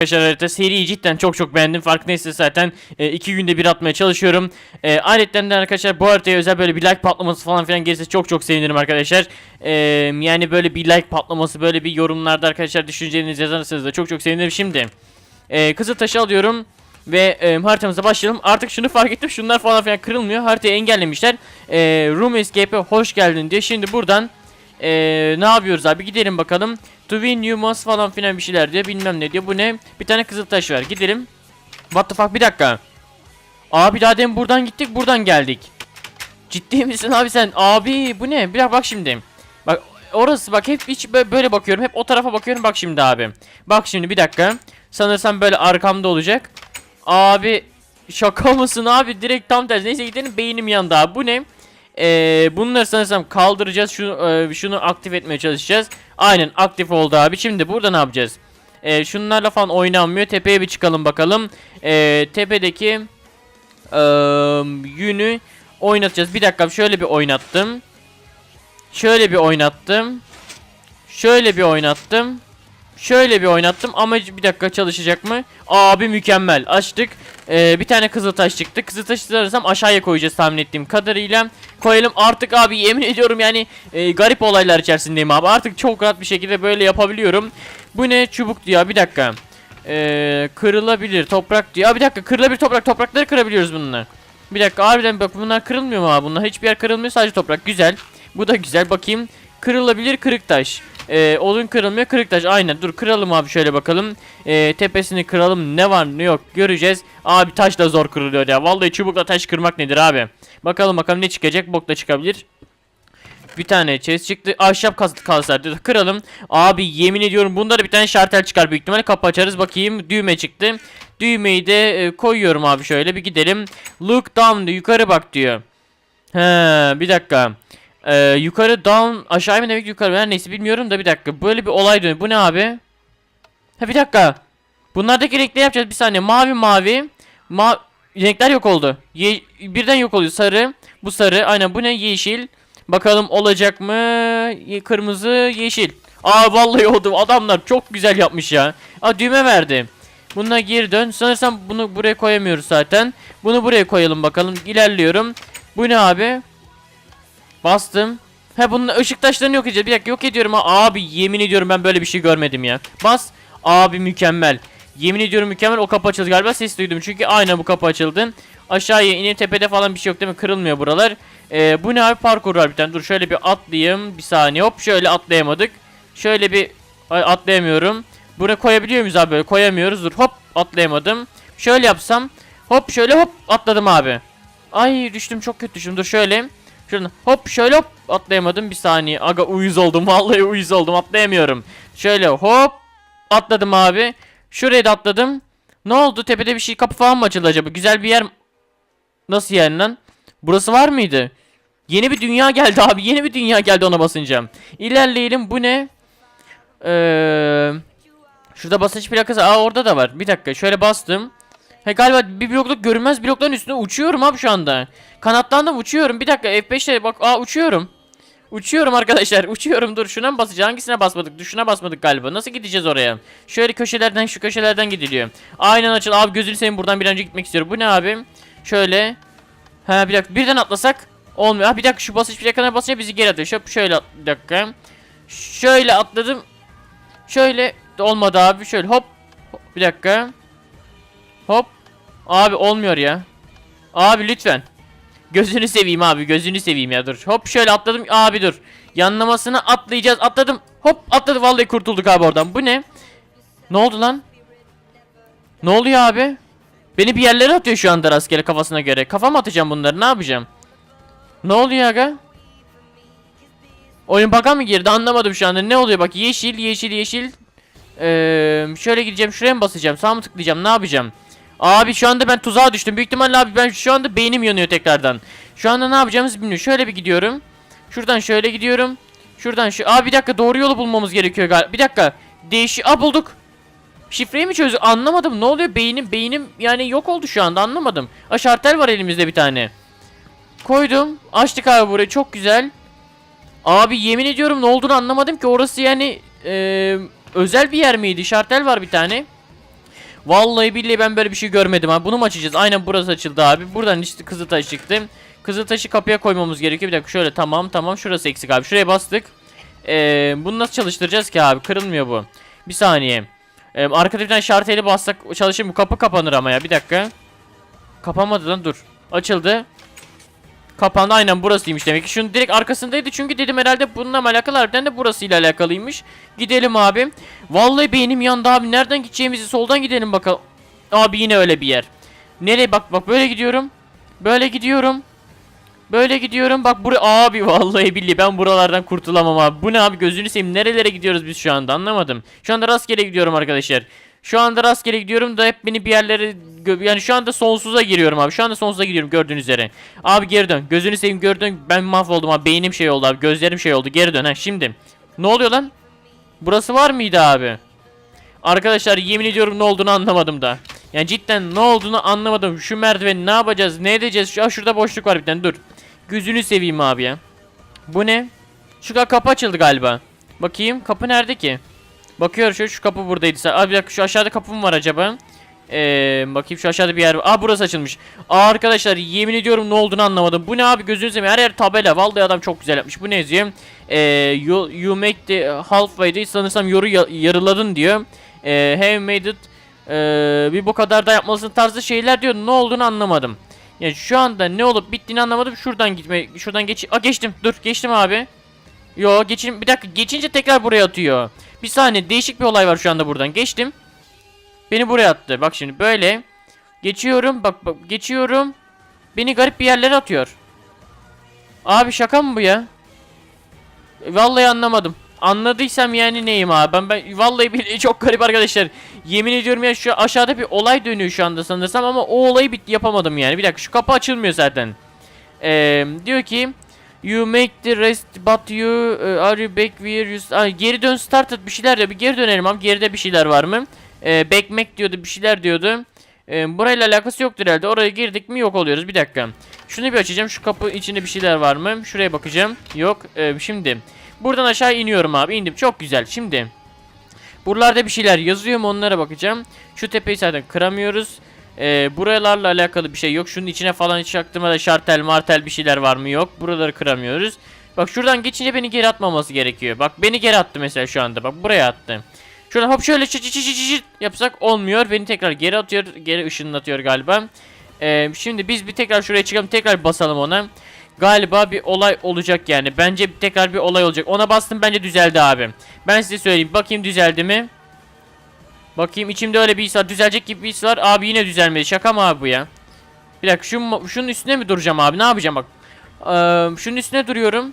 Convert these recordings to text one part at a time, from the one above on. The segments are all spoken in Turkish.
Arkadaşlar harita seriyi cidden çok çok beğendim. Farkındaysanız zaten e, iki günde bir atmaya çalışıyorum. E, ayrıca arkadaşlar bu haritaya özel böyle bir like patlaması falan filan gelirse çok çok sevinirim arkadaşlar. E, yani böyle bir like patlaması böyle bir yorumlarda arkadaşlar düşüncelerinizi yazarsanız da çok çok sevinirim. Şimdi e, Kızıltaş'ı alıyorum. Ve e, haritamıza başlayalım. Artık şunu fark ettim. Şunlar falan filan kırılmıyor. Haritayı engellemişler. E, Room Escape'e hoş geldin diye. Şimdi buradan e, ne yapıyoruz abi? Gidelim bakalım. To win you must falan filan bir şeyler diyor. Bilmem ne diyor. Bu ne? Bir tane kızıltaş var. Gidelim. What the fuck? Bir dakika. Abi daha demin buradan gittik. Buradan geldik. Ciddi misin abi sen? Abi bu ne? Bir dakika bak şimdi. Bak orası bak hep hiç bö- böyle bakıyorum. Hep o tarafa bakıyorum. Bak şimdi abi. Bak şimdi bir dakika. Sanırsam böyle arkamda olacak. Abi şaka mısın abi? Direkt tam tersi. Neyse gidelim beynim yandı abi. Bu ne? Ee, bunları sanırsam kaldıracağız. Şunu, e, şunu aktif etmeye çalışacağız. Aynen aktif oldu abi. Şimdi burada ne yapacağız? Ee, şunlarla falan oynanmıyor. Tepeye bir çıkalım bakalım. Ee, tepedeki eee, yünü oynatacağız. Bir dakika şöyle bir oynattım. Şöyle bir oynattım. Şöyle bir oynattım. Şöyle bir oynattım ama bir dakika çalışacak mı? Abi mükemmel. Açtık. Ee, bir tane kızıltaş çıktı. Kızıltaşı sanırsam aşağıya koyacağız tahmin ettiğim kadarıyla. Koyalım artık abi yemin ediyorum yani e, garip olaylar içerisindeyim abi. Artık çok rahat bir şekilde böyle yapabiliyorum. Bu ne? Çubuk diyor. Bir dakika. Ee, kırılabilir toprak diyor. Bir dakika kırılabilir toprak. Toprakları kırabiliyoruz bununla. Bir dakika harbiden bak bunlar kırılmıyor mu abi? Bunlar hiçbir yer kırılmıyor sadece toprak. Güzel. Bu da güzel. Bakayım. Kırılabilir kırık taş. Ee, odun kırılmıyor kırık taş. Aynen. Dur kıralım abi şöyle bakalım. Ee, tepesini kıralım. Ne var ne yok göreceğiz. Abi taş da zor kırılıyor ya. Vallahi çubukla taş kırmak nedir abi? Bakalım bakalım ne çıkacak. Bok da çıkabilir. Bir tane chest çıktı. Ahşap kas kalsar dedi. Kıralım. Abi yemin ediyorum bunda da bir tane şartel çıkar büyük ihtimalle. Kapı açarız. Bakayım düğme çıktı. Düğmeyi de e, koyuyorum abi şöyle bir gidelim. Look down. Yukarı bak diyor. He bir dakika. Ee, yukarı down aşağı mı demek yukarı her neyse bilmiyorum da bir dakika. Böyle bir olay dönüyor. Bu ne abi? Ha bir dakika. Bunlardaki renkleri yapacağız bir saniye. Mavi mavi. Ma renkler yok oldu. Ye birden yok oluyor. Sarı. Bu sarı. Aynen bu ne? Yeşil. Bakalım olacak mı? Ye- Kırmızı, yeşil. Aa vallahi oldu. Adamlar çok güzel yapmış ya. Aa düğme verdi. Buna geri dön. Sanırsam bunu buraya koyamıyoruz zaten. Bunu buraya koyalım bakalım. İlerliyorum. Bu ne abi? Bastım. He bunun ışık taşlarını yok edeceğiz. Bir dakika yok ediyorum ha. Abi yemin ediyorum ben böyle bir şey görmedim ya. Bas. Abi mükemmel. Yemin ediyorum mükemmel. O kapı açıldı galiba. Ses duydum. Çünkü aynen bu kapı açıldı. Aşağıya inip tepede falan bir şey yok değil mi? Kırılmıyor buralar. Ee, bu ne abi? Parkur var bir tane. Dur şöyle bir atlayayım. Bir saniye. Hop şöyle atlayamadık. Şöyle bir Ay, atlayamıyorum. Buraya koyabiliyor muyuz abi böyle? Koyamıyoruz. Dur hop atlayamadım. Şöyle yapsam. Hop şöyle hop atladım abi. Ay düştüm çok kötü düştüm. Dur şöyle. Şuradan hop şöyle hop atlayamadım bir saniye. Aga uyuz oldum vallahi uyuz oldum atlayamıyorum. Şöyle hop atladım abi. Şuraya da atladım. Ne oldu tepede bir şey kapı falan mı açıldı acaba? Güzel bir yer Nasıl yani lan? Burası var mıydı? Yeni bir dünya geldi abi. Yeni bir dünya geldi ona basınca. İlerleyelim. Bu ne? Eee... Şurada basınç plakası. Aa orada da var. Bir dakika. Şöyle bastım. He galiba bir blokluk görünmez blokların üstünde uçuyorum abi şu anda. Kanatlandım uçuyorum. Bir dakika F5'te bak aa uçuyorum. Uçuyorum arkadaşlar. Uçuyorum. Dur şuna mı basacağız? Hangisine basmadık? Duşuna basmadık galiba. Nasıl gideceğiz oraya? Şöyle köşelerden şu köşelerden gidiliyor. Aynen açıl. Abi gözünü seveyim buradan bir an önce gitmek istiyorum. Bu ne abi? Şöyle. Ha bir dakika. Birden atlasak olmuyor. Ha bir dakika şu basınç plakana basınca bizi geri atıyor. Şöyle, şöyle bir dakika. Şöyle atladım. Şöyle olmadı abi. Şöyle. Hop, Bir dakika. Hop. Abi olmuyor ya. Abi lütfen. Gözünü seveyim abi gözünü seveyim ya dur. Hop şöyle atladım abi dur. Yanlamasına atlayacağız atladım. Hop atladı vallahi kurtulduk abi oradan. Bu ne? Ne oldu lan? Ne oluyor abi? Beni bir yerlere atıyor şu anda rastgele kafasına göre. Kafama atacağım bunları ne yapacağım? Ne oluyor aga? Oyun baka mı girdi anlamadım şu anda. Ne oluyor bak yeşil yeşil yeşil. Ee, şöyle gideceğim şuraya mı basacağım sağ mı tıklayacağım ne yapacağım? Abi şu anda ben tuzağa düştüm. Büyük ihtimalle abi ben şu anda beynim yanıyor tekrardan. Şu anda ne yapacağımızı bilmiyorum. Şöyle bir gidiyorum. Şuradan şöyle gidiyorum. Şuradan şu. Abi bir dakika doğru yolu bulmamız gerekiyor galiba. Bir dakika. Değişi. Aa bulduk. Şifreyi mi çözdük? Anlamadım. Ne oluyor? Beynim beynim yani yok oldu şu anda. Anlamadım. Aa şartel var elimizde bir tane. Koydum. Açtık abi burayı. Çok güzel. Abi yemin ediyorum ne olduğunu anlamadım ki. Orası yani eee, özel bir yer miydi? Şartel var bir tane. Vallahi billahi ben böyle bir şey görmedim abi. Bunu mu açacağız? Aynen burası açıldı abi. Buradan işte Kızıltaş çıktı. Kızıltaşı kapıya koymamız gerekiyor. Bir dakika şöyle tamam tamam şurası eksik abi. Şuraya bastık. Ee, bunu nasıl çalıştıracağız ki abi? Kırılmıyor bu. Bir saniye. Ee, arkada bir tane şarteli bassak çalışır mı? Kapı kapanır ama ya. Bir dakika. Kapanmadı lan dur. Açıldı. Kapandı aynen burasıymış demek ki. Şunun direkt arkasındaydı çünkü dedim herhalde bununla alakalı harbiden de burasıyla alakalıymış. Gidelim abi. Vallahi beynim yandı abi. Nereden gideceğimizi soldan gidelim bakalım. Abi yine öyle bir yer. Nereye bak bak böyle gidiyorum. Böyle gidiyorum. Böyle gidiyorum bak buraya abi vallahi billahi ben buralardan kurtulamam abi. Bu ne abi gözünü seveyim nerelere gidiyoruz biz şu anda anlamadım. Şu anda rastgele gidiyorum arkadaşlar. Şu anda rastgele gidiyorum da hep beni bir yerlere yani şu anda sonsuza giriyorum abi. Şu anda sonsuza gidiyorum gördüğünüz üzere. Abi geri dön. Gözünü seveyim geri. Ben mahvoldum abi. Beynim şey oldu abi. Gözlerim şey oldu. Geri dön ha şimdi. Ne oluyor lan? Burası var mıydı abi? Arkadaşlar yemin ediyorum ne olduğunu anlamadım da. Yani cidden ne olduğunu anlamadım. Şu merdiveni ne yapacağız? Ne edeceğiz? Şu, şurada boşluk var bir tane dur. Gözünü seveyim abi ya. Bu ne? Şu ka- kapı açıldı galiba. Bakayım kapı nerede ki? Bakıyorum şu şu kapı buradaydı. Abi bir dakika şu aşağıda kapı mı var acaba? Ee, bakayım şu aşağıda bir yer var. Aa burası açılmış. Aa arkadaşlar yemin ediyorum ne olduğunu anlamadım. Bu ne abi gözünü seveyim. Her yer tabela. Vallahi adam çok güzel yapmış. Bu ne yazıyor? Ee, you, you make the halfway değil sanırsam yoru ya- yarıladın diyor. Ee, have made it ee, bir bu kadar da yapmalısın tarzı şeyler diyor. Ne olduğunu anlamadım. Ya şu anda ne olup bittiğini anlamadım. Şuradan gitme, şuradan geç. Aa geçtim. Dur, geçtim abi. Yo, geçin. Bir dakika, geçince tekrar buraya atıyor. Bir saniye, değişik bir olay var şu anda buradan. Geçtim. Beni buraya attı. Bak şimdi böyle geçiyorum. Bak bak geçiyorum. Beni garip bir yerlere atıyor. Abi şaka mı bu ya? Vallahi anlamadım. Anladıysam yani neyim abi? Ben, ben vallahi billahi çok garip arkadaşlar. Yemin ediyorum ya şu aşağıda bir olay dönüyor şu anda sanırsam ama o olayı bit yapamadım yani. Bir dakika şu kapı açılmıyor zaten. Ee, diyor ki You make the rest but you uh, are you back where you Ay, geri dön started bir şeyler diyor. Bir geri dönelim abi. Geride bir şeyler var mı? Ee, back diyordu bir şeyler diyordu. Ee, burayla alakası yoktur herhalde. Oraya girdik mi yok oluyoruz. Bir dakika. Şunu bir açacağım. Şu kapı içinde bir şeyler var mı? Şuraya bakacağım. Yok. Ee, şimdi. Buradan aşağı iniyorum abi. İndim. Çok güzel. Şimdi. Buralarda bir şeyler yazıyor mu onlara bakacağım. Şu tepeyi zaten kıramıyoruz. Ee, buralarla alakalı bir şey yok. Şunun içine falan hiç aklıma da şartel martel bir şeyler var mı yok. Buraları kıramıyoruz. Bak şuradan geçince beni geri atmaması gerekiyor. Bak beni geri attı mesela şu anda. Bak buraya attı. Şuradan hop şöyle çı çı çı çı yapsak olmuyor. Beni tekrar geri atıyor. Geri ışınlatıyor galiba. Ee, şimdi biz bir tekrar şuraya çıkalım. Tekrar basalım ona. Galiba bir olay olacak yani. Bence tekrar bir olay olacak. Ona bastım bence düzeldi abi. Ben size söyleyeyim. Bakayım düzeldi mi? Bakayım içimde öyle bir his var. Düzelecek gibi bir his var. Abi yine düzelmedi. Şaka mı abi bu ya? Bir dakika şu, şunun üstüne mi duracağım abi? Ne yapacağım bak. Ee, şunun üstüne duruyorum.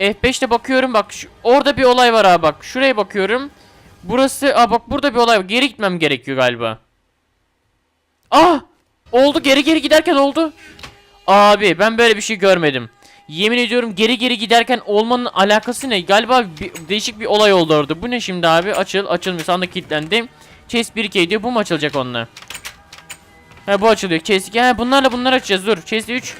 F5'te bakıyorum bak. Şu, orada bir olay var abi bak. Şuraya bakıyorum. Burası aa bak burada bir olay var. Geri gitmem gerekiyor galiba. Ah! Oldu geri geri giderken oldu. Abi ben böyle bir şey görmedim. Yemin ediyorum geri geri giderken olmanın alakası ne? Galiba bir, değişik bir olay oldu orada. Bu ne şimdi abi? Açıl, açılmıyor. Sandık kilitlendi. Chest 1 diyor. Bu mu açılacak onunla? Ha bu açılıyor. Chest 2. Ha bunlarla bunları açacağız. Dur. Chest 3.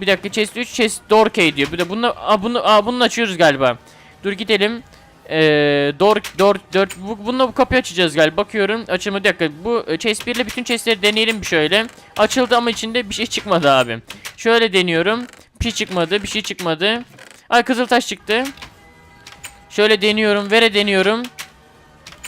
Bir dakika chest 3. Chest door key diyor. Bir de bunu aa, bunu aa, bunu açıyoruz galiba. Dur gidelim. Ee, door door 4 bu, bununla bu kapıyı açacağız galiba. Bakıyorum. Açılma bir dakika. Bu e, chest 1 ile bütün chestleri deneyelim bir şöyle. Açıldı ama içinde bir şey çıkmadı abi. Şöyle deniyorum. Bir şey çıkmadı. Bir şey çıkmadı. Ay kızıltaş çıktı. Şöyle deniyorum. Vere deniyorum.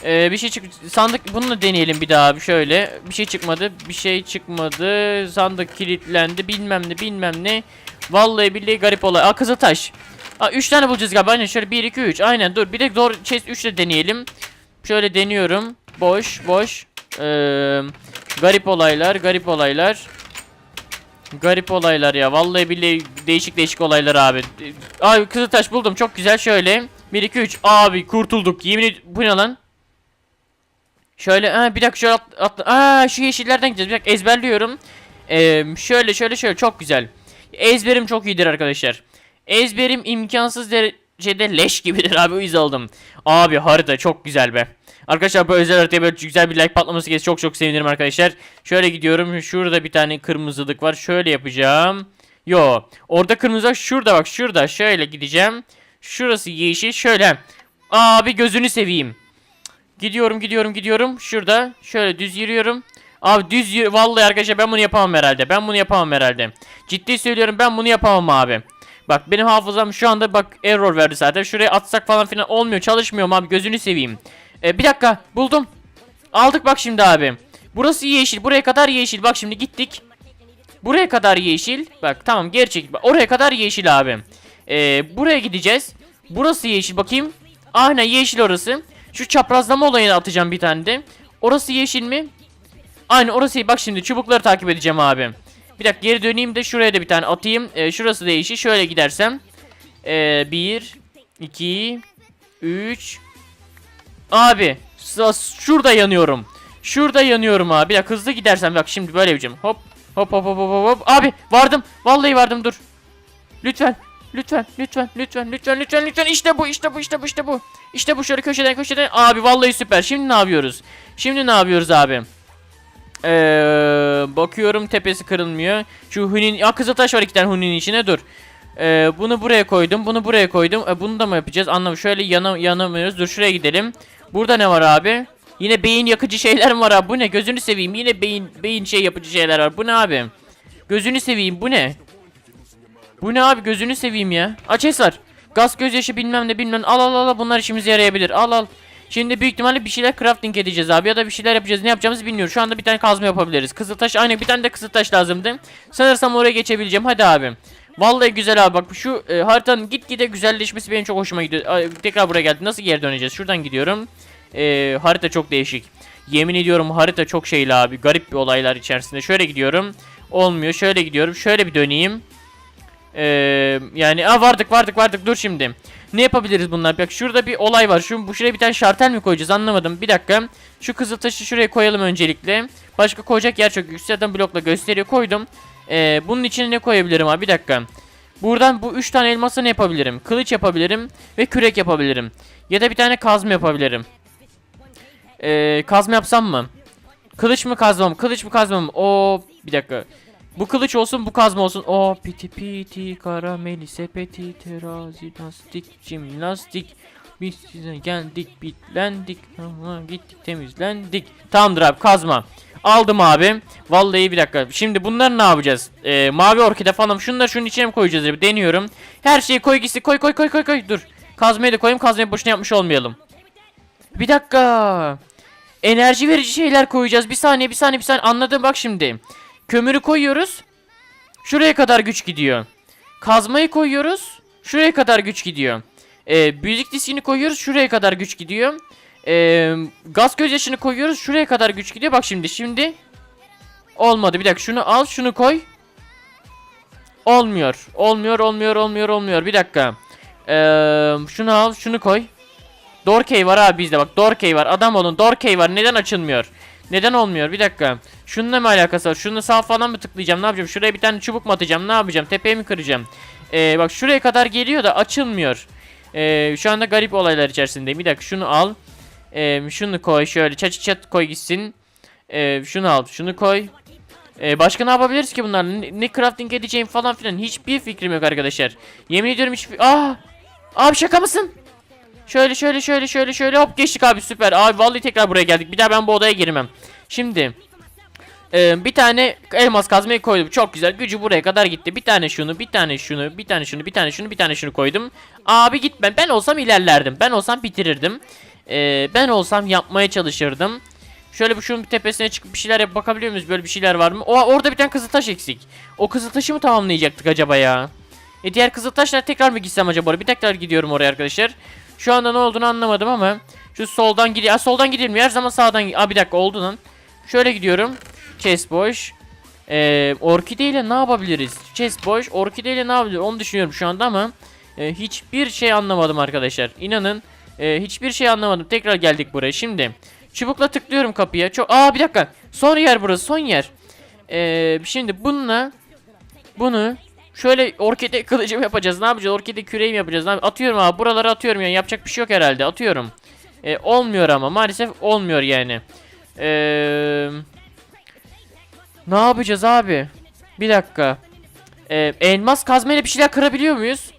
Ee, bir şey çık sandık bunu da deneyelim bir daha abi şöyle. Bir şey çıkmadı. Bir şey çıkmadı. Sandık kilitlendi. Bilmem ne bilmem ne. Vallahi billahi garip olay. Aa kızıltaş. Aa 3 tane bulacağız galiba. Aynen şöyle 1 2 3. Aynen dur. Bir de doğru chest 3 de deneyelim. Şöyle deniyorum. Boş boş. Ee, garip olaylar, garip olaylar. Garip olaylar ya. Vallahi billahi değişik değişik olaylar abi. Abi kızıltaş buldum. Çok güzel şöyle. 1 2 3. Abi kurtulduk. Yemin bu ne lan? Şöyle ha bir dakika şöyle at, at Aa şu yeşillerden gideceğiz. Bir dakika ezberliyorum. Ee, şöyle şöyle şöyle çok güzel. Ezberim çok iyidir arkadaşlar. Ezberim imkansız derecede leş gibidir abi o aldım. Abi harita çok güzel be. Arkadaşlar bu özel haritaya böyle güzel bir like patlaması gelirse çok çok sevinirim arkadaşlar. Şöyle gidiyorum. Şurada bir tane kırmızılık var. Şöyle yapacağım. Yo. Orada kırmızı. Şurada bak. Şurada. Şöyle gideceğim. Şurası yeşil. Şöyle. Abi gözünü seveyim. Gidiyorum gidiyorum gidiyorum. Şurada şöyle düz yürüyorum. Abi düz yürü. Vallahi arkadaşlar ben bunu yapamam herhalde. Ben bunu yapamam herhalde. Ciddi söylüyorum ben bunu yapamam abi. Bak benim hafızam şu anda bak error verdi zaten. Şuraya atsak falan filan olmuyor. Çalışmıyor abi gözünü seveyim. Ee, bir dakika buldum. Aldık bak şimdi abi. Burası yeşil. Buraya kadar yeşil. Bak şimdi gittik. Buraya kadar yeşil. Bak tamam. Bak, Oraya kadar yeşil abi. Ee, buraya gideceğiz. Burası yeşil bakayım. Aynen yeşil orası. Şu çaprazlama olayını atacağım bir tane de. Orası yeşil mi? Aynen orası bak şimdi çubukları takip edeceğim abi. Bir dakika geri döneyim de şuraya da bir tane atayım. Ee, şurası da yeşil. Şöyle gidersem. Ee, bir, iki, üç. Abi s- şurada yanıyorum. Şurada yanıyorum abi. Bir dakika hızlı gidersem bak şimdi böyle yapacağım. Hop hop hop hop hop hop. Abi vardım. Vallahi vardım dur. Lütfen. Lütfen, lütfen, lütfen, lütfen, lütfen, lütfen. İşte bu, işte bu, işte bu, işte bu. İşte bu şöyle köşeden köşeden. Abi vallahi süper. Şimdi ne yapıyoruz? Şimdi ne yapıyoruz abi? Ee, bakıyorum tepesi kırılmıyor. Şu hunin, ya kızıltaş var iki tane hunin içine dur. Ee, bunu buraya koydum, bunu buraya koydum. Ee, bunu da mı yapacağız? Anlam şöyle yana, yanamıyoruz. Dur şuraya gidelim. Burada ne var abi? Yine beyin yakıcı şeyler var abi? Bu ne? Gözünü seveyim. Yine beyin beyin şey yapıcı şeyler var. Bu ne abi? Gözünü seveyim. Bu ne? Bu ne abi? Gözünü seveyim ya. Aç Esar. Gaz gözyaşı bilmem ne bilmem. Al al al. Bunlar işimize yarayabilir. Al al. Şimdi büyük ihtimalle bir şeyler crafting edeceğiz abi ya da bir şeyler yapacağız. Ne yapacağımızı bilmiyoruz. Şu anda bir tane kazma yapabiliriz. Kızıltaş aynı bir tane de kızıltaş lazımdı. Sanırsam oraya geçebileceğim. Hadi abi. Vallahi güzel abi bak şu e, haritanın gitgide güzelleşmesi benim çok hoşuma gidiyor. Ay, tekrar buraya geldi. Nasıl geri döneceğiz? Şuradan gidiyorum. E, harita çok değişik. Yemin ediyorum harita çok şeyli abi. Garip bir olaylar içerisinde. Şöyle gidiyorum. Olmuyor. Şöyle gidiyorum. Şöyle bir döneyim. Ee, yani aa vardık vardık vardık dur şimdi. Ne yapabiliriz bunlar? Bak şurada bir olay var. Şu bu şuraya bir tane şartel mi koyacağız? Anlamadım. Bir dakika. Şu kızıl taşı şuraya koyalım öncelikle. Başka koyacak yer çok yüksek. Blokla gösteriyor. Koydum. Ee, bunun içine ne koyabilirim abi? Bir dakika. Buradan bu 3 tane elmasa ne yapabilirim? Kılıç yapabilirim ve kürek yapabilirim. Ya da bir tane kazma yapabilirim. Ee, kazma yapsam mı? Kılıç mı kazma mı? Kılıç mı kazma mı? Oo bir dakika. Bu kılıç olsun bu kazma olsun. O piti piti karameli sepeti terazi lastik jimnastik. Biz size geldik bitlendik ama gittik temizlendik. Tamamdır abi kazma. Aldım abi. Vallahi bir dakika. Şimdi bunları ne yapacağız? Ee, mavi orkide falan. Şunları şunun içine mi koyacağız? Bir deniyorum. Her şeyi koy gitsin. Koy koy koy koy koy. Dur. Kazmayı da koyayım. Kazmayı boşuna yapmış olmayalım. Bir dakika. Enerji verici şeyler koyacağız. Bir saniye bir saniye bir saniye. Anladım bak şimdi. Kömürü koyuyoruz. Şuraya kadar güç gidiyor. Kazmayı koyuyoruz. Şuraya kadar güç gidiyor. Ee, büyülük diskini koyuyoruz. Şuraya kadar güç gidiyor. Ee, gaz gözyaşını koyuyoruz. Şuraya kadar güç gidiyor. Bak şimdi. Şimdi olmadı. Bir dakika şunu al. Şunu koy. Olmuyor. Olmuyor. Olmuyor. Olmuyor. Olmuyor. Bir dakika. Ee, şunu al. Şunu koy. Dorkey var abi bizde bak Dorkey var adam olun Dorkey var neden açılmıyor Neden olmuyor? Bir dakika. Şununla mı alakası var? Şunu sağ falan mı tıklayacağım? Ne yapacağım? Şuraya bir tane çubuk mu atacağım? Ne yapacağım? Tepeye mi kıracağım? Ee, Bak şuraya kadar geliyor da açılmıyor. Ee, Şu anda garip olaylar içerisindeyim. Bir dakika şunu al. Ee, Şunu koy şöyle. Çat çat koy gitsin. Ee, Şunu al şunu koy. Ee, başka ne yapabiliriz ki bunlar ne, ne crafting edeceğim falan filan. Hiçbir fikrim yok arkadaşlar. Yemin ediyorum hiçbir Aa Abi şaka mısın Şöyle şöyle şöyle şöyle şöyle hop geçtik abi süper. Abi vallahi tekrar buraya geldik. Bir daha ben bu odaya girmem. Şimdi e, bir tane elmas kazmayı koydum. Çok güzel. Gücü buraya kadar gitti. Bir tane şunu, bir tane şunu, bir tane şunu, bir tane şunu, bir tane şunu koydum. Abi gitme. Ben olsam ilerlerdim. Ben olsam bitirirdim. E, ben olsam yapmaya çalışırdım. Şöyle bu şunun bir tepesine çıkıp bir şeyler yap bakabiliyor muyuz? Böyle bir şeyler var mı? O orada bir tane kızıl taş eksik. O kızıl taşı mı tamamlayacaktık acaba ya? E diğer kızıl taşlar tekrar mı gitsem acaba? Bir tekrar gidiyorum oraya arkadaşlar. Şu anda ne olduğunu anlamadım ama şu soldan gidiyor. Soldan gidelim. Her zaman sağdan. Aa bir dakika oldu lan. Şöyle gidiyorum. Chest boş. Ee, orkide ile ne yapabiliriz? Chest boş. Orkide ile ne yapabiliriz? Onu düşünüyorum şu anda ama e, hiçbir şey anlamadım arkadaşlar. İnanın e, hiçbir şey anlamadım. Tekrar geldik buraya. Şimdi çubukla tıklıyorum kapıya. Çok Aa bir dakika. Son yer burası. Son yer. Ee, şimdi bununla bunu Şöyle orkide kılıcım yapacağız. Ne yapacağız? Orkide küreğim yapacağız. Ne atıyorum abi. Buraları atıyorum yani. Yapacak bir şey yok herhalde. Atıyorum. Ee, olmuyor ama. Maalesef olmuyor yani. Ee, ne yapacağız abi? Bir dakika. Ee, elmas kazmayla bir şeyler kırabiliyor muyuz?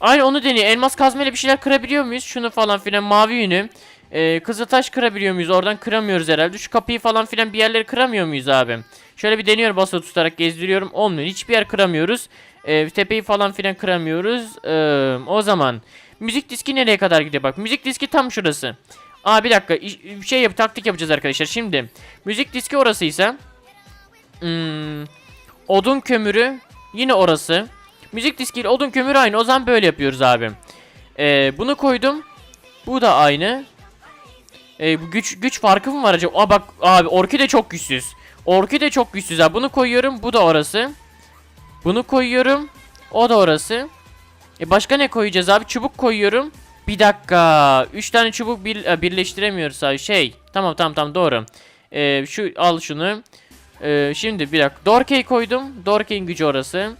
Aynı onu deniyor. Elmas kazmayla bir şeyler kırabiliyor muyuz? Şunu falan filan mavi yünü. Ee, Kızıltaş kırabiliyor muyuz? Oradan kıramıyoruz herhalde. Şu kapıyı falan filan bir yerleri kıramıyor muyuz abi? Şöyle bir deniyorum basılı tutarak gezdiriyorum. Olmuyor. Hiçbir yer kıramıyoruz. Ee, tepeyi falan filan kıramıyoruz. Ee, o zaman müzik diski nereye kadar gidiyor? Bak müzik diski tam şurası. Aa bir dakika. Bir şey yap taktik yapacağız arkadaşlar. Şimdi müzik diski orasıysa hmm, odun kömürü yine orası. Müzik diskiyle odun kömürü aynı. O zaman böyle yapıyoruz abi. Ee, bunu koydum. Bu da aynı. Ee, bu güç güç farkı mı var acaba? Aa bak abi orkide çok güçsüz. Orkide çok güçsüz abi. Bunu koyuyorum. Bu da orası. Bunu koyuyorum. O da orası. E başka ne koyacağız abi? Çubuk koyuyorum. Bir dakika. 3 tane çubuk bir, e, birleştiremiyoruz abi. Şey. Tamam tamam tamam doğru. Ee, şu al şunu. Ee, şimdi bir dakika. Dorkey koydum. Dorkey'in gücü orası.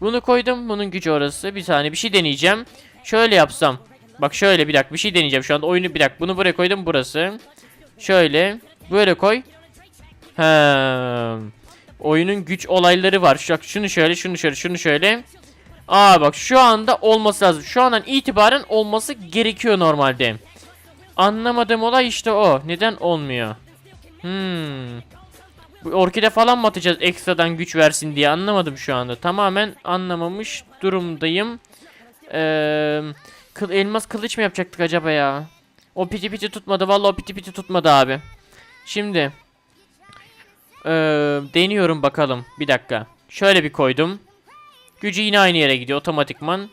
Bunu koydum. Bunun gücü orası. Bir saniye bir şey deneyeceğim. Şöyle yapsam. Bak şöyle bir dakika bir şey deneyeceğim şu anda oyunu bir dakika. Bunu buraya koydum burası. Şöyle. Böyle koy. He. Oyunun güç olayları var. Şu, şunu şöyle, şunu şöyle, şunu şöyle. Aa bak şu anda olması lazım. Şu andan itibaren olması gerekiyor normalde. Anlamadığım olay işte o. Neden olmuyor? Hmm. Bu orkide falan mı atacağız ekstradan güç versin diye anlamadım şu anda. Tamamen anlamamış durumdayım. Eee... Kıl, elmas kılıç mı yapacaktık acaba ya? O piti piti tutmadı. Vallahi o piti piti tutmadı abi. Şimdi. Eee deniyorum bakalım. Bir dakika. Şöyle bir koydum. Gücü yine aynı yere gidiyor otomatikman.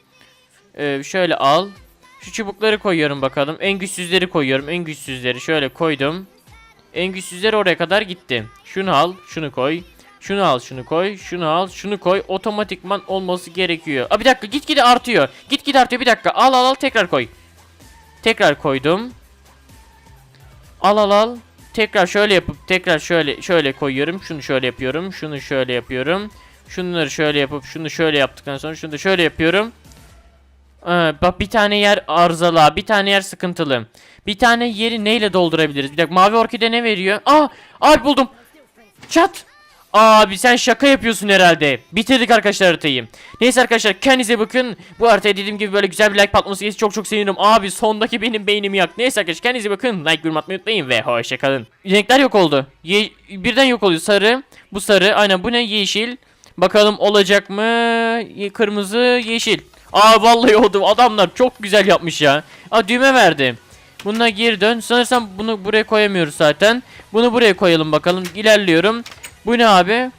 Eee, şöyle al. Şu çubukları koyuyorum bakalım. En güçsüzleri koyuyorum. En güçsüzleri şöyle koydum. En güçsüzleri oraya kadar gitti. Şunu al, şunu koy. Şunu al, şunu koy. Şunu al, şunu koy. Otomatikman olması gerekiyor. Aa bir dakika, gitgide artıyor. Gitgide artıyor. Bir dakika. Al al al tekrar koy. Tekrar koydum. Al al al. Tekrar şöyle yapıp tekrar şöyle şöyle koyuyorum. Şunu şöyle yapıyorum. Şunu şöyle yapıyorum. Şunları şöyle yapıp şunu şöyle yaptıktan sonra şunu da şöyle yapıyorum. Ee, bak bir tane yer arızalı, bir tane yer sıkıntılı. Bir tane yeri neyle doldurabiliriz? Bir dakika mavi orkide ne veriyor? Aa, abi buldum. Çat. Abi sen şaka yapıyorsun herhalde. Bitirdik arkadaşlar haritayı. Neyse arkadaşlar kendinize bakın. Bu haritaya dediğim gibi böyle güzel bir like patlaması gelirse çok çok sevinirim. Abi sondaki benim beynimi yak. Neyse arkadaşlar kendinize bakın. Like yorum atmayı unutmayın ve hoşçakalın. Renkler yok oldu. Ye birden yok oluyor. Sarı. Bu sarı. Aynen bu ne? Yeşil. Bakalım olacak mı? Ye- Kırmızı, yeşil. Aa vallahi oldu. Adamlar çok güzel yapmış ya. Aa düğme verdi. Bununla geri dön. Sanırsam bunu buraya koyamıyoruz zaten. Bunu buraya koyalım bakalım. İlerliyorum. Bu ne abi?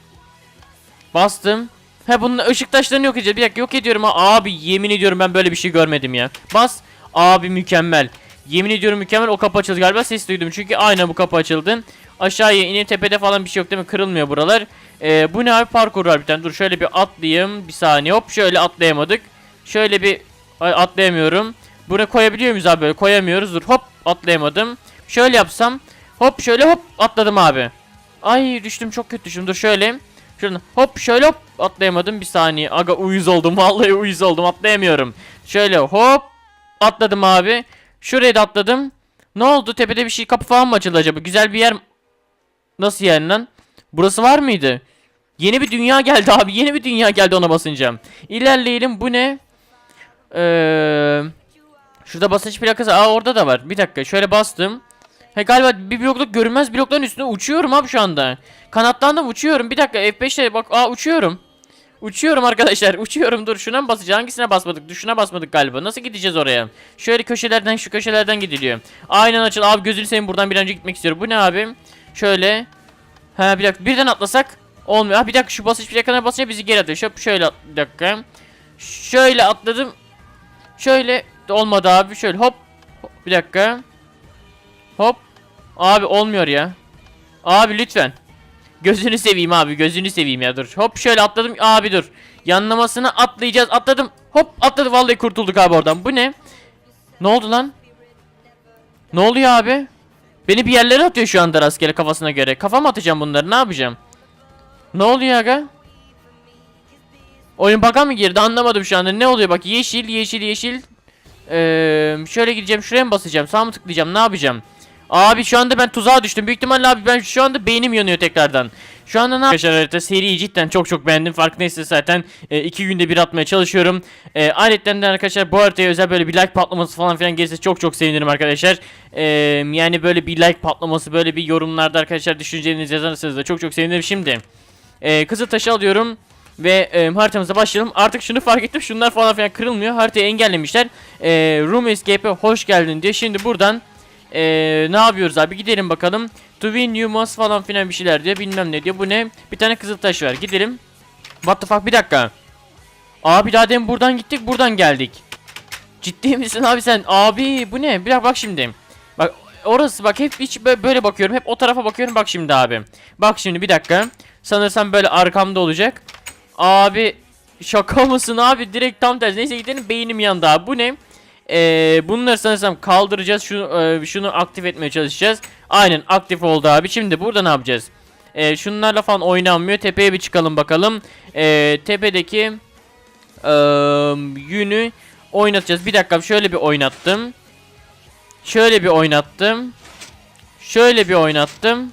Bastım. He bunun ışık taşlarını yok edeceğiz. Bir dakika yok ediyorum ha. Abi yemin ediyorum ben böyle bir şey görmedim ya. Bas. Abi mükemmel. Yemin ediyorum mükemmel. O kapı açıldı galiba. Ses duydum. Çünkü aynen bu kapı açıldı. Aşağıya inip tepede falan bir şey yok değil mi? Kırılmıyor buralar. Ee, bu ne abi? Parkur var bir tane. Dur şöyle bir atlayayım. Bir saniye. Hop şöyle atlayamadık. Şöyle bir Ay, atlayamıyorum. Buraya koyabiliyor muyuz abi böyle? Koyamıyoruz. Dur hop atlayamadım. Şöyle yapsam. Hop şöyle hop atladım abi. Ay düştüm çok kötü düştüm. Dur şöyle. Şuradan hop şöyle hop atlayamadım bir saniye. Aga uyuz oldum vallahi uyuz oldum atlayamıyorum. Şöyle hop atladım abi. Şuraya da atladım. Ne oldu tepede bir şey kapı falan mı açıldı acaba? Güzel bir yer. Nasıl yani lan? Burası var mıydı? Yeni bir dünya geldi abi. Yeni bir dünya geldi ona basınca. İlerleyelim. Bu ne? Eee... Şurada basınç plakası. Aa orada da var. Bir dakika şöyle bastım. He galiba bir blokluk görünmez blokların üstüne uçuyorum abi şu anda. Kanatlandım uçuyorum. Bir dakika F5'te bak aa uçuyorum. Uçuyorum arkadaşlar. Uçuyorum. Dur şuna mı basacağız? Hangisine basmadık? Dur şuna basmadık galiba. Nasıl gideceğiz oraya? Şöyle köşelerden şu köşelerden gidiliyor. Aynen açıl. Abi gözünü seveyim buradan bir önce gitmek istiyorum. Bu ne abi? Şöyle. Ha bir dakika. Birden atlasak olmuyor. Ha bir dakika şu basınç plakana basınca bizi geri atıyor. Şöyle, şöyle bir dakika. Şöyle atladım. Şöyle olmadı abi. Şöyle. Hop, Bir dakika. Hop. Abi olmuyor ya. Abi lütfen. Gözünü seveyim abi gözünü seveyim ya dur. Hop şöyle atladım abi dur. Yanlamasına atlayacağız atladım. Hop atladı vallahi kurtulduk abi oradan. Bu ne? Ne oldu lan? Ne oluyor abi? Beni bir yerlere atıyor şu anda rastgele kafasına göre. Kafama atacağım bunları ne yapacağım? Ne oluyor aga? Oyun baka mı girdi anlamadım şu anda. Ne oluyor bak yeşil yeşil yeşil. Ee, şöyle gideceğim şuraya mı basacağım? Sağ mı tıklayacağım? Ne yapacağım? Abi şu anda ben tuzağa düştüm. Büyük ihtimalle abi ben şu anda beynim yanıyor tekrardan. Şu anda ne Arkadaşlar harita seriyi cidden çok çok beğendim. Farkındaysanız zaten e, iki günde bir atmaya çalışıyorum. E, ayrıca de arkadaşlar bu haritaya özel böyle bir like patlaması falan filan gelirse çok çok sevinirim arkadaşlar. E, yani böyle bir like patlaması böyle bir yorumlarda arkadaşlar düşüncelerinizi yazarsanız da çok çok sevinirim. Şimdi e, kızıl taşı alıyorum. Ve e, haritamıza başlayalım. Artık şunu fark ettim. Şunlar falan filan kırılmıyor. Haritayı engellemişler. E, Room Escape'e hoş geldin diye. Şimdi buradan e, ne yapıyoruz abi? Gidelim bakalım. To win you must falan filan bir şeyler diyor. Bilmem ne diyor. Bu ne? Bir tane kızıl taş var. Gidelim. What the fuck? Bir dakika. Abi daha demin buradan gittik. Buradan geldik. Ciddi misin abi sen? Abi bu ne? Bir dakika bak şimdi. Bak orası bak hep hiç bö- böyle bakıyorum. Hep o tarafa bakıyorum. Bak şimdi abi. Bak şimdi bir dakika. Sanırsam böyle arkamda olacak. Abi şaka mısın abi? Direkt tam tersi. Neyse gidelim beynim yandı abi. Bu ne? Ee, bunları sanırsam kaldıracağız. Şunu, e, şunu aktif etmeye çalışacağız. Aynen aktif oldu abi. Şimdi burada ne yapacağız? Ee, şunlarla falan oynanmıyor. Tepeye bir çıkalım bakalım. Ee, tepedeki eee, yünü oynatacağız. Bir dakika şöyle bir oynattım. Şöyle bir oynattım. Şöyle bir oynattım.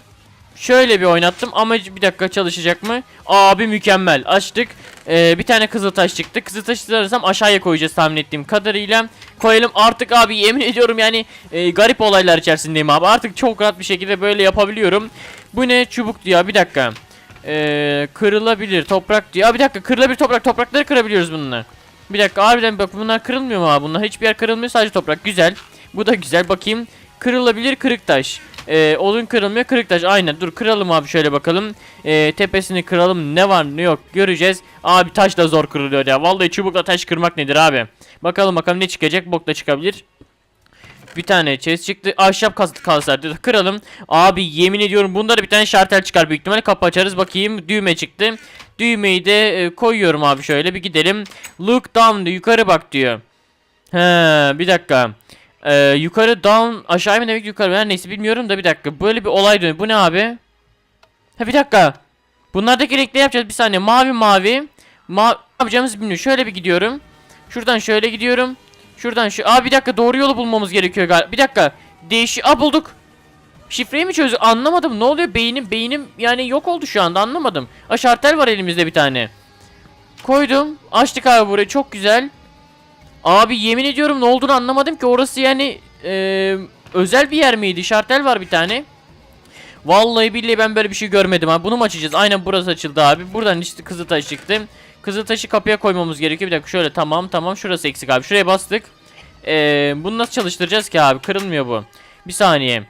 Şöyle bir oynattım ama bir dakika çalışacak mı? Abi mükemmel. Açtık. Ee, bir tane kızıltaş çıktı. Kızıltaşı sanırsam aşağıya koyacağız tahmin ettiğim kadarıyla. Koyalım artık abi yemin ediyorum yani e, garip olaylar içerisindeyim abi. Artık çok rahat bir şekilde böyle yapabiliyorum. Bu ne? Çubuk diyor. Bir dakika. Ee, kırılabilir toprak diyor. Aa, bir dakika kırılabilir toprak. Toprakları kırabiliyoruz bununla. Bir dakika harbiden bak bunlar kırılmıyor mu abi? Bunlar hiçbir yer kırılmıyor sadece toprak. Güzel. Bu da güzel. Bakayım. Kırılabilir kırık taş. Ee, odun kırılmıyor kırık taş. Aynen. Dur kıralım abi şöyle bakalım. Ee, tepesini kıralım. Ne var ne yok göreceğiz. Abi taş da zor kırılıyor ya. Vallahi çubukla taş kırmak nedir abi? Bakalım bakalım ne çıkacak. Bok da çıkabilir. Bir tane chest çıktı. Ahşap kas kalsar diyor. Kıralım. Abi yemin ediyorum bunda da bir tane şartel çıkar büyük ihtimalle. Kapı açarız bakayım. Düğme çıktı. Düğmeyi de e, koyuyorum abi şöyle bir gidelim. Look down diyor. Yukarı bak diyor. He bir dakika. Ee, yukarı down aşağı mı demek yukarı her neyse bilmiyorum da bir dakika. Böyle bir olay dönüyor. Bu ne abi? Ha bir dakika. Bunlardaki renkleri yapacağız bir saniye. Mavi mavi. Ma ne yapacağımızı bilmiyorum. Şöyle bir gidiyorum. Şuradan şöyle gidiyorum. Şuradan şu. Aa bir dakika doğru yolu bulmamız gerekiyor galiba. Bir dakika. Değişi. Aa bulduk. Şifreyi mi çözdük? Anlamadım. Ne oluyor? Beynim beynim yani yok oldu şu anda. Anlamadım. Aa şartel var elimizde bir tane. Koydum. Açtık abi burayı. Çok güzel. Abi yemin ediyorum ne olduğunu anlamadım ki. Orası yani eee, özel bir yer miydi? Şartel var bir tane. Vallahi billahi ben böyle bir şey görmedim abi. Bunu mu açacağız? Aynen burası açıldı abi. Buradan işte kızıltaş çıktı. Kızıltaşı kapıya koymamız gerekiyor. Bir dakika şöyle tamam tamam şurası eksik abi. Şuraya bastık. Ee, bunu nasıl çalıştıracağız ki abi? Kırılmıyor bu. Bir saniye.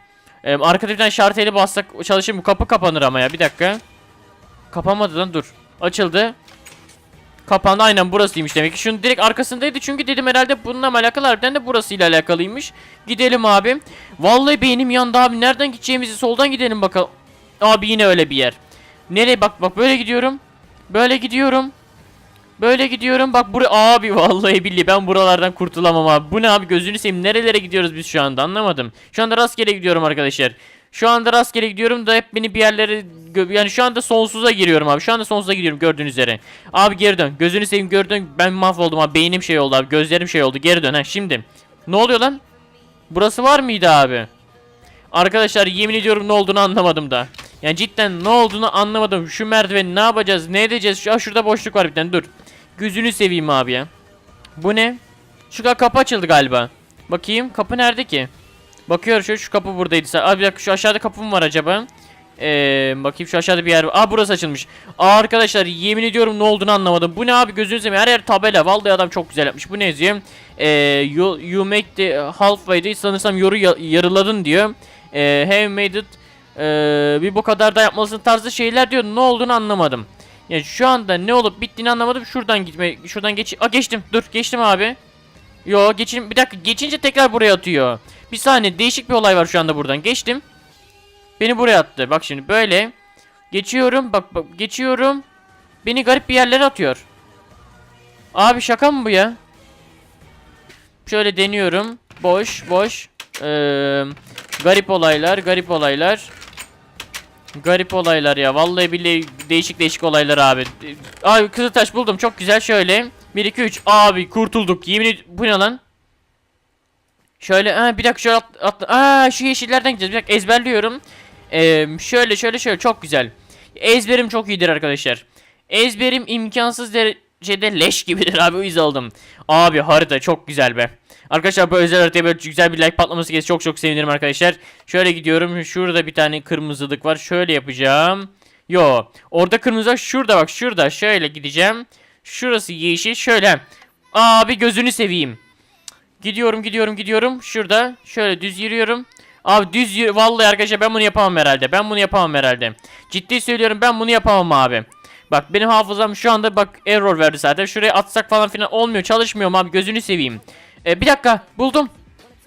Ee, arkada bir tane şarteli bassak çalışır mı? Kapı kapanır ama ya. Bir dakika. Kapanmadı lan dur. Açıldı. Kapandı aynen burasıymış demek ki. Şunun direkt arkasındaydı çünkü dedim herhalde bununla alakalı harbiden de burasıyla alakalıymış. Gidelim abi. Vallahi beynim yandı abi. Nereden gideceğimizi soldan gidelim bakalım. Abi yine öyle bir yer. Nereye bak bak böyle gidiyorum. Böyle gidiyorum. Böyle gidiyorum. Bak buraya abi vallahi billahi ben buralardan kurtulamam abi. Bu ne abi gözünü seveyim. Nerelere gidiyoruz biz şu anda anlamadım. Şu anda rastgele gidiyorum arkadaşlar. Şu anda rastgele gidiyorum da hep beni bir yerlere yani şu anda sonsuza giriyorum abi. Şu anda sonsuza giriyorum gördüğünüz üzere. Abi geri dön. Gözünü seveyim geri. Ben mahvoldum abi. Beynim şey oldu abi. Gözlerim şey oldu. Geri dön ha şimdi. Ne oluyor lan? Burası var mıydı abi? Arkadaşlar yemin ediyorum ne olduğunu anlamadım da. Yani cidden ne olduğunu anlamadım. Şu merdiveni ne yapacağız? Ne edeceğiz? Şu, Aa, şurada boşluk var bir tane. Dur. Gözünü seveyim abi ya. Bu ne? Şu ka- kapı açıldı galiba. Bakayım kapı nerede ki? Bakıyorum şu şu kapı buradaydı. Abi bir dakika şu aşağıda kapı mı var acaba? Ee, bakayım şu aşağıda bir yer var. Aa burası açılmış. Aa arkadaşlar yemin ediyorum ne olduğunu anlamadım. Bu ne abi gözünü seveyim. Her yer tabela. Vallahi adam çok güzel yapmış. Bu ne yazıyor? Ee, you, you make the halfway değil sanırsam yoru ya- yarıladın diyor. Ee, have made it ee, bir bu kadar da yapmalısın tarzı şeyler diyor. Ne olduğunu anlamadım. Yani şu anda ne olup bittiğini anlamadım. Şuradan gitme, şuradan geç. Aa geçtim. Dur, geçtim abi. Yo, geçin. Bir dakika. Geçince tekrar buraya atıyor. Bir saniye. Değişik bir olay var şu anda buradan. Geçtim. Beni buraya attı. Bak şimdi böyle. Geçiyorum. Bak bak geçiyorum. Beni garip bir yerlere atıyor. Abi şaka mı bu ya? Şöyle deniyorum. Boş, boş. Ee, garip olaylar, garip olaylar. Garip olaylar ya. Vallahi billahi değişik değişik olaylar abi. Abi Kızıltaş buldum. Çok güzel şöyle. 1 2 3. Abi kurtulduk. Yemin ed- bu ne lan? Şöyle ha, bir dakika şöyle at, at- Aa, şu yeşillerden gideceğiz. Bir dakika ezberliyorum. Ee, şöyle şöyle şöyle çok güzel. Ezberim çok iyidir arkadaşlar. Ezberim imkansız derecede leş gibidir abi uyuz oldum. Abi harita çok güzel be. Arkadaşlar bu özel haritaya böyle güzel bir like patlaması gelirse çok çok sevinirim arkadaşlar. Şöyle gidiyorum. Şurada bir tane kırmızılık var. Şöyle yapacağım. Yo. Orada kırmızı. Şurada bak şurada. Şöyle gideceğim. Şurası yeşil. Şöyle. Abi gözünü seveyim. Gidiyorum gidiyorum gidiyorum. Şurada. Şöyle düz yürüyorum. Abi düz yürü. Vallahi arkadaşlar ben bunu yapamam herhalde. Ben bunu yapamam herhalde. Ciddi söylüyorum ben bunu yapamam abi. Bak benim hafızam şu anda bak error verdi zaten. Şuraya atsak falan filan olmuyor. Çalışmıyor abi gözünü seveyim. E, bir dakika buldum.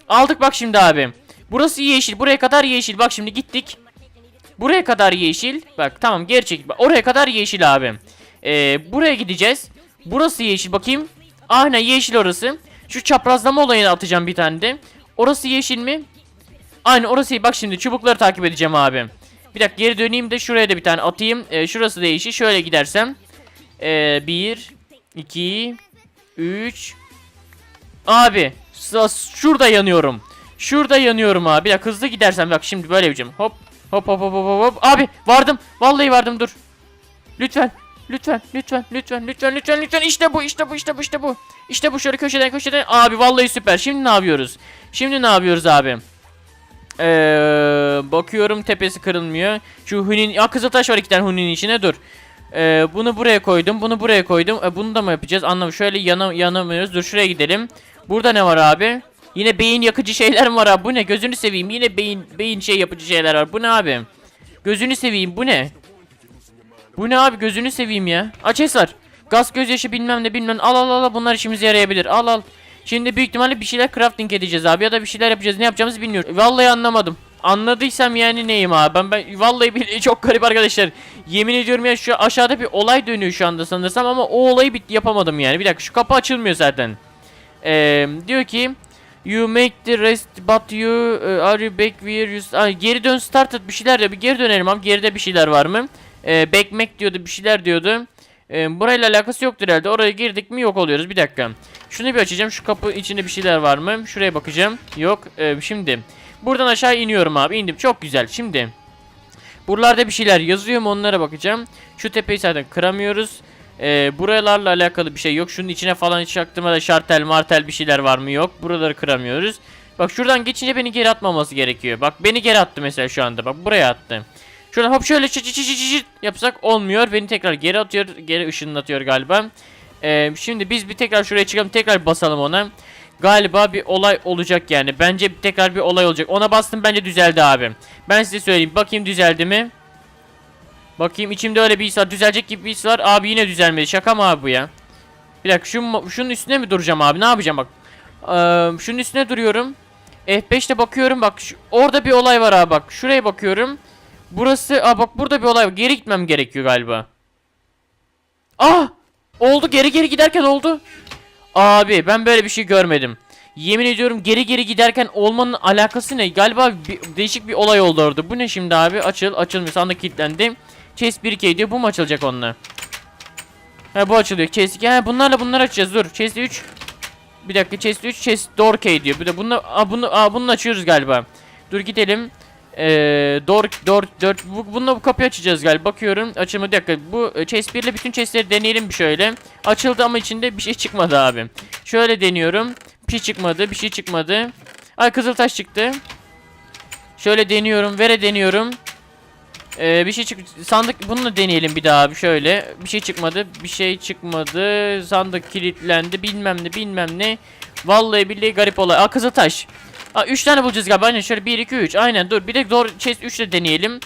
Aldık bak şimdi abi. Burası yeşil. Buraya kadar yeşil. Bak şimdi gittik. Buraya kadar yeşil. Bak tamam gerçek. Bak, Oraya kadar yeşil abi. E, buraya gideceğiz. Burası yeşil bakayım. Aynen yeşil orası. Şu çaprazlama olayını atacağım bir tane de. Orası yeşil mi? Aynen orası bak şimdi çubukları takip edeceğim abi. Bir dakika geri döneyim de şuraya da bir tane atayım. Ee, şurası da yeşil. Şöyle gidersem. Ee, 1 2 3 Abi şurada yanıyorum. Şurada yanıyorum abi. Bir dakika hızlı gidersem bak şimdi böyle yapacağım. Hop hop hop hop hop. hop. Abi vardım. Vallahi vardım dur. Lütfen. Lütfen, lütfen, lütfen, lütfen, lütfen, lütfen. İşte bu, işte bu, işte bu, işte bu. İşte bu şöyle köşeden köşeden. Abi vallahi süper. Şimdi ne yapıyoruz? Şimdi ne yapıyoruz abi? Ee, bakıyorum tepesi kırılmıyor. Şu hunin, ya kızıltaş var iki tane hunin içine dur. Ee, bunu buraya koydum, bunu buraya koydum. Ee, bunu da mı yapacağız? Anlam. Şöyle yana, yanamıyoruz. Dur şuraya gidelim. Burada ne var abi? Yine beyin yakıcı şeyler var abi? Bu ne? Gözünü seveyim. Yine beyin beyin şey yapıcı şeyler var. Bu ne abi? Gözünü seveyim. Bu ne? Bu ne abi? Gözünü seveyim ya. Aç Esar. Gaz gözyaşı bilmem ne bilmem. Al al al bunlar işimize yarayabilir. Al al. Şimdi büyük ihtimalle bir şeyler crafting edeceğiz abi ya da bir şeyler yapacağız. Ne yapacağımızı bilmiyorum. Vallahi anlamadım. Anladıysam yani neyim abi? Ben, ben vallahi billahi çok garip arkadaşlar. Yemin ediyorum ya şu aşağıda bir olay dönüyor şu anda sanırsam ama o olayı bit yapamadım yani. Bir dakika şu kapı açılmıyor zaten. Ee, diyor ki You make the rest but you uh, are you back where you Ay, geri dön started bir şeyler diyor. Bir geri dönelim abi. Geride bir şeyler var mı? Ee, back Mac diyordu bir şeyler diyordu. Ee, burayla alakası yoktur herhalde. Oraya girdik mi yok oluyoruz. Bir dakika. Şunu bir açacağım. Şu kapı içinde bir şeyler var mı? Şuraya bakacağım. Yok. Ee, şimdi. Buradan aşağı iniyorum abi. İndim. Çok güzel. Şimdi. Buralarda bir şeyler yazıyor mu onlara bakacağım. Şu tepeyi zaten kıramıyoruz. Ee, buralarla alakalı bir şey yok. Şunun içine falan hiç aklıma da şartel martel bir şeyler var mı yok. Buraları kıramıyoruz. Bak şuradan geçince beni geri atmaması gerekiyor. Bak beni geri attı mesela şu anda. Bak buraya attı. Şuradan hop şöyle çı çı çı çı çı çı yapsak olmuyor. Beni tekrar geri atıyor. Geri ışınlatıyor galiba. Ee, şimdi biz bir tekrar şuraya çıkalım. Tekrar basalım ona. Galiba bir olay olacak yani. Bence tekrar bir olay olacak. Ona bastım bence düzeldi abi. Ben size söyleyeyim. Bakayım düzeldi mi? Bakayım içimde öyle bir his var. Düzelecek gibi bir his var. Abi yine düzelmedi. Şaka mı abi bu ya? Bir dakika şu, şunun üstüne mi duracağım abi? Ne yapacağım bak. Ee, şunun üstüne duruyorum. F5'te bakıyorum bak. Şu, orada bir olay var abi bak. Şuraya bakıyorum. Burası aa bak burada bir olay var. Geri gitmem gerekiyor galiba. Ah! Oldu geri geri giderken oldu. Abi ben böyle bir şey görmedim. Yemin ediyorum geri geri giderken olmanın alakası ne? Galiba bir, değişik bir olay oldu orada. Bu ne şimdi abi? Açıl açılmıyor. Sandık kilitlendi. Chest 1 diyor. Bu mu açılacak onunla? Ha bu açılıyor. Chest 2. Ha bunlarla bunları açacağız. Dur. Chest 3. Bir dakika chest 3 chest door key diyor. Bir de bunu aa, bunu aa, bunu açıyoruz galiba. Dur gidelim. Ee, door door 4 bu, bununla bu kapıyı açacağız galiba. Bakıyorum. Açılma dakika. Bu e, chest 1 ile bütün chestleri deneyelim bir şöyle. Açıldı ama içinde bir şey çıkmadı abi. Şöyle deniyorum. Bir şey çıkmadı. Bir şey çıkmadı. Ay kızıltaş çıktı. Şöyle deniyorum. Vere deniyorum. Ee, bir şey çık sandık bununla deneyelim bir daha abi şöyle. Bir şey çıkmadı. Bir şey çıkmadı. Sandık kilitlendi. Bilmem ne bilmem ne. Vallahi billahi garip olay. Aa kızıltaş. Aa 3 tane bulacağız galiba. Aynen şöyle 1 2 3. Aynen dur. Bir de doğru chest 3 ile deneyelim.